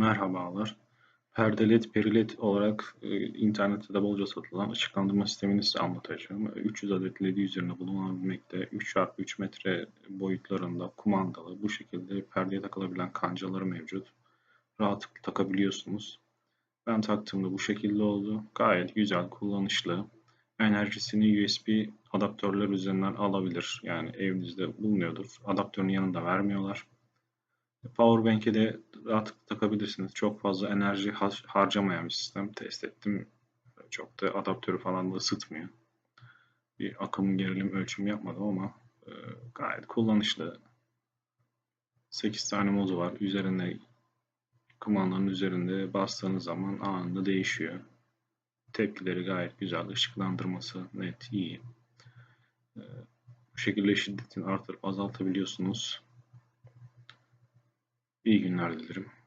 Merhabalar. Perde-led, peri-led olarak e, internette de bolca satılan ışıklandırma sistemini size anlatacağım. 300 adet led üzerine bulunabilmekte 3x3 metre boyutlarında kumandalı bu şekilde perdeye takılabilen kancaları mevcut. Rahatlıkla takabiliyorsunuz. Ben taktığımda bu şekilde oldu. Gayet güzel, kullanışlı. Enerjisini USB adaptörler üzerinden alabilir. Yani evinizde bulunuyordur. Adaptörün yanında vermiyorlar. Powerbank'e de rahatlıkla takabilirsiniz. Çok fazla enerji harcamayan bir sistem. Test ettim. Çok da adaptörü falan da ısıtmıyor. Bir akım gerilim ölçümü yapmadım ama e, gayet kullanışlı. 8 tane modu var. Üzerinde kumandanın üzerinde bastığınız zaman anında değişiyor. Tepkileri gayet güzel. Işıklandırması net, iyi. E, bu şekilde şiddetini artırıp azaltabiliyorsunuz. İyi günler dilerim.